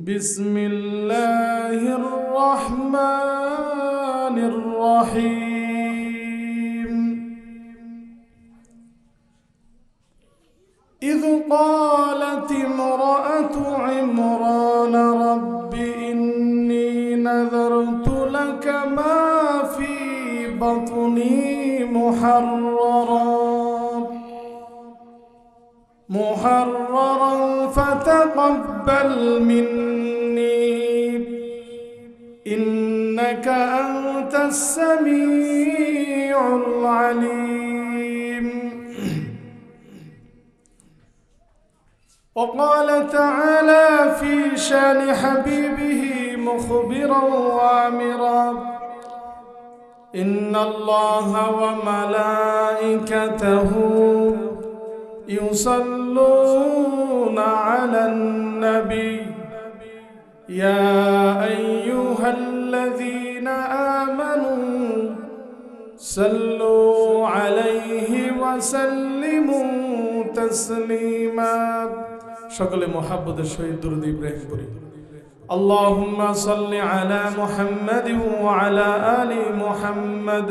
بسم الله الرحمن الرحيم. إذ قالت امرأة عمران رب إني نذرت لك ما في بطني محررا. محررا فتقبل مني. إنك أنت السميع العليم. وقال تعالى في شان حبيبه مخبرا وامرا. إن الله وملائكته يصلون على النبي. يا أيها الذين آمنوا صلوا عليه وسلموا تسليما. شغل محبة الشهيد درد إبراهيم اللهم صل على محمد وعلى آل محمد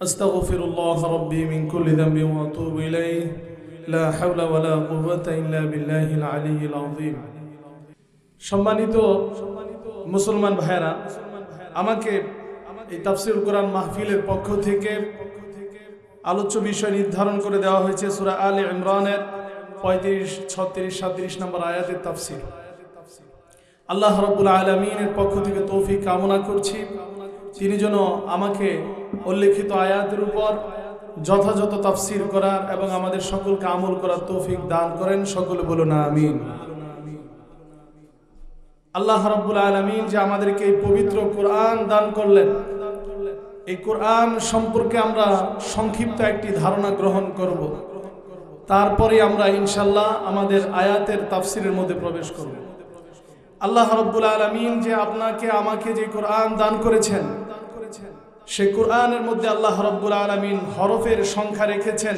أستغفر الله ربي من كل ذنب وأتوب إليه لا حول ولا قوة إلا بالله العلي العظيم সম্মানিত মুসলমান ভাইরা আমাকে এই তাফসিল কোরআন মাহফিলের পক্ষ থেকে আলোচ্য বিষয় নির্ধারণ করে দেওয়া হয়েছে সুরা আল ইমরানের পঁয়ত্রিশ, ছত্রিশ সাঁত্রিশ নম্বর আয়াতের তাফসিল আল্লাহ রবুল আলমিনের পক্ষ থেকে তৌফিক কামনা করছি। তিনি যেন আমাকে উল্লেখিত আয়াতের উপর যথাযথ তাফসির করার এবং আমাদের সকলকে আমল করার তৌফিক দান করেন। সকলে বলুন আমিন। আল্লাহ রব্বুল আলমিন যে আমাদেরকে এই পবিত্র কোরআন দান করলেন, এই কোরআন সম্পর্কে আমরা সংক্ষিপ্ত একটি ধারণা গ্রহণ করব। তারপরে আমরা ইনশাল্লাহ আমাদের আয়াতের তাফসিরের মধ্যে প্রবেশ করব। আল্লাহ রব্বুল আলমিন যে আপনাকে, আমাকে যে কোরআন দান করেছেন সে কোরআনের মধ্যে আল্লাহ রব্বুল আলমিন হরফের সংখ্যা রেখেছেন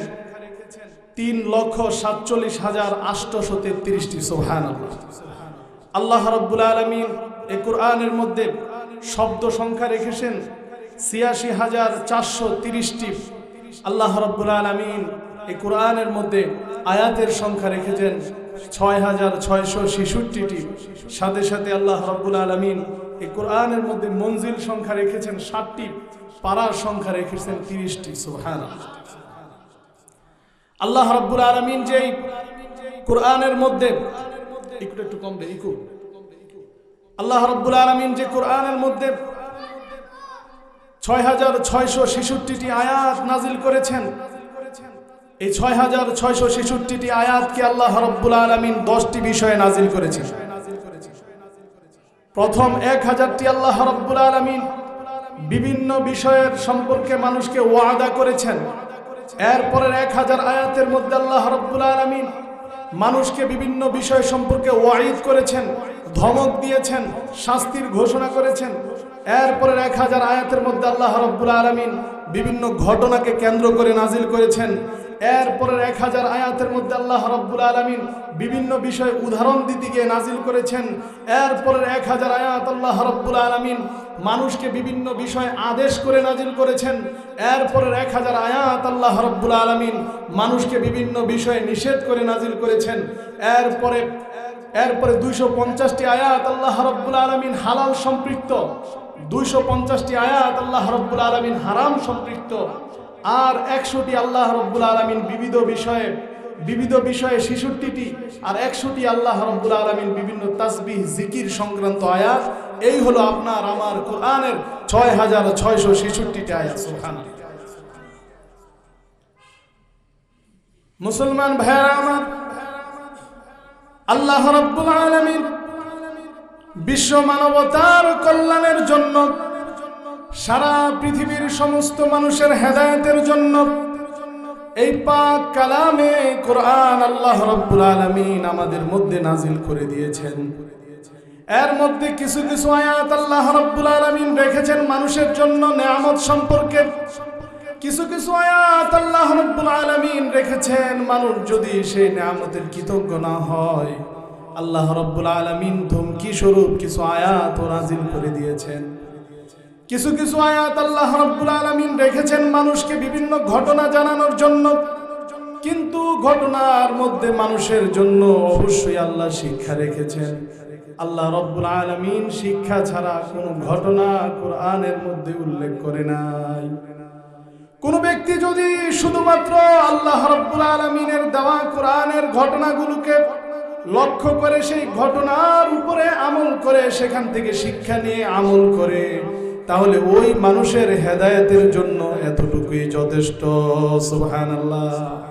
তিন লক্ষ সাতচল্লিশ হাজার আষ্টশো তেত্রিশটি সোহান আল্লাহ রব্বুল আলমিন এ কোরআনের মধ্যে শব্দ সংখ্যা রেখেছেন ছিয়াশি হাজার চারশো তিরিশটি। আল্লাহ রব্বুল আলমিন এ কোরআনের মধ্যে আয়াতের সংখ্যা রেখেছেন ছয় হাজার ছয়শো ছেষট্টিটি। সাথে সাথে আল্লাহ রব্বুল আলমিন এই কোরআনের মধ্যে মঞ্জিল সংখ্যা রেখেছেন ষাটটি, পাড়ার সংখ্যা রেখেছেন তিরিশটি সোহান আল্লাহ রব্বুল আলমিন যেই কোরআনের মধ্যে, একটু একটু কম দে ইকু। আল্লাহ রব্বুল আলমিন যে কোরআনের মধ্যে ছয় হাজার ছয়শো ছেষট্টিটি আয়াত নাজিল করেছেন, এই ছয় হাজার ছয়শো ছেষট্টিটি আয়াতকে আল্লাহ রব্বুল আলমিন দশটি বিষয়ে নাজিল করেছেন। প্রথম এক হাজারটি আল্লাহ রব্বুল আলমিন বিভিন্ন বিষয়ের সম্পর্কে মানুষকে ওয়াদা করেছেন। এরপরের এক হাজার আয়াতের মধ্যে আল্লাহ রব্বুল আলমিন মানুষকে বিভিন্ন বিষয় সম্পর্কে ওয়াইদ করেছেন, ধমক দিয়েছেন, শাস্তির ঘোষণা করেছেন। এরপরের এক হাজার আয়াতের মধ্যে আল্লাহ রব্বুল আলমিন বিভিন্ন ঘটনাকে কেন্দ্র করে নাজিল করেছেন। এরপরের এক হাজার আয়াতের মধ্যে আল্লাহ রব্বুল আলমিন বিভিন্ন বিষয়ে উদাহরণ দিতে গিয়ে নাজিল করেছেন। এরপরের এক হাজার আয়াত আল্লাহ রব্বুল আলমিন মানুষকে বিভিন্ন বিষয়ে আদেশ করে নাজিল করেছেন। এরপরের এক হাজার আয়াত আল্লাহ রব্বুল আলমিন মানুষকে বিভিন্ন বিষয়ে নিষেধ করে নাজিল করেছেন। এরপরে এরপরে দুইশো পঞ্চাশটি আয়াত আল্লাহ রব্বুল আলমিন হালাল সম্পৃক্ত। দুইশো পঞ্চাশটি আয়াত আল্লাহ রব্বুল আলমিন হারাম সম্পৃক্ত। আর একশোটি আল্লাহ রব্বুল আলমিন বিবিধ বিষয়ে বিবিধ বিষয়ে ছেষট্টিটি আর একশোটি আল্লাহ রব্বুল আলমিন বিভিন্ন তাসবিহ, জিকির সংক্রান্ত আয়াত। এই হলো আপনার, আমার কোরআনের ছয় হাজার ছয়শো ছেষট্টিটি আয়াত। মুসলমান ভাইয়ারা আমার, আল্লাহ রব্বুল আলমিন বিশ্ব মানবতার কল্যাণের জন্য সারা পৃথিবীর সমস্ত মানুষের হেদায়তের জন্য এই পাক কালামে কোরআন আল্লাহ রব্বুল আলামিন আমাদের মধ্যে নাজিল করে দিয়েছেন। এর মধ্যে কিছু কিছু আয়াত আল্লাহ রব্বুল আলামিন রেখেছেন মানুষের জন্য নেয়ামত সম্পর্কে। কিছু কিছু আয়াত আল্লাহ রব্বুল আলামিন রেখেছেন মানুষ যদি সেই নেয়ামতের কৃতজ্ঞ না হয়। আল্লাহ রব্বুল আলামিন ধমকি স্বরূপ কিছু আয়াত ও নাজিল করে দিয়েছেন। কিছু কিছু আয়াত আল্লাহ রব্বুল আলামিন রেখেছেন মানুষকে বিভিন্ন ঘটনা জানানোর জন্য। কিন্তু ঘটনার মধ্যে মানুষের জন্য অবশ্যই আল্লাহ শিক্ষা রেখেছেন। আল্লাহ রব্বুল আলামিন শিক্ষা ছাড়া কোনো ঘটনা কোরআনের মধ্যে উল্লেখ করে নাই। কোন ব্যক্তি যদি শুধুমাত্র আল্লাহ রব্বুল আলমিনের দেওয়া কোরআনের ঘটনাগুলোকে লক্ষ্য করে সেই ঘটনার উপরে আমল করে সেখান থেকে শিক্ষা নিয়ে আমল করে তাহলে ওই মানুষের হেদায়তের জন্য এতটুকুই যথেষ্ট সুবহানাল্লাহ।